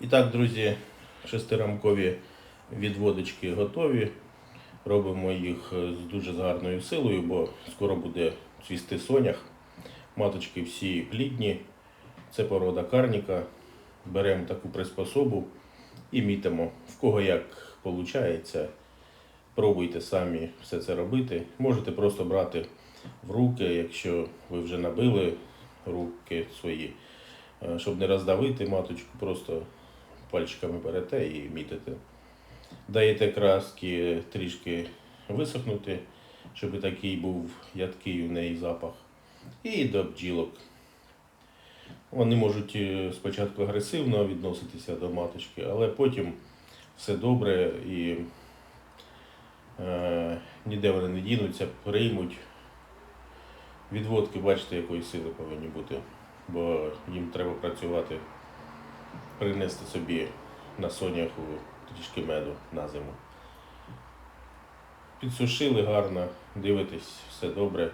І так, друзі, шестирамкові відводочки готові. Робимо їх е, з дуже гарною силою, бо скоро буде цвісти сонях. Маточки всі плідні. Це порода карніка. Беремо таку приспособу і мітимо. В кого як виходить. Пробуйте самі все це робити. Можете просто брати в руки, якщо ви вже набили руки свої, Е, щоб не роздавити маточку, просто пальчиками берете і мітите. Даєте краски трішки висохнути, щоб такий був ядкий у неї запах. І до бджілок. Вони можуть е, спочатку агресивно відноситися до маточки, але потім все добре і е, ніде вони не дінуться, приймуть. Відводки, бачите, якої сили повинні бути, бо їм треба працювати, принести собі на соняху трішки меду на зиму. Підсушили гарно, дивитесь, все добре.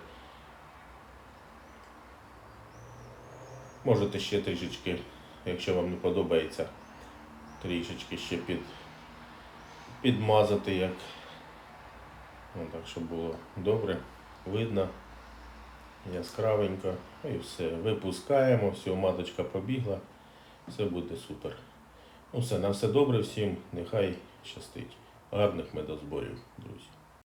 Можете ще трішечки, якщо вам не подобається, трішечки ще під, підмазати, як ну, так, щоб було добре, видно, яскравенько. І все. Випускаємо, все, маточка побігла, все буде супер. Ну все, на все добре всім, нехай щастить. Гарних медозборів, друзі.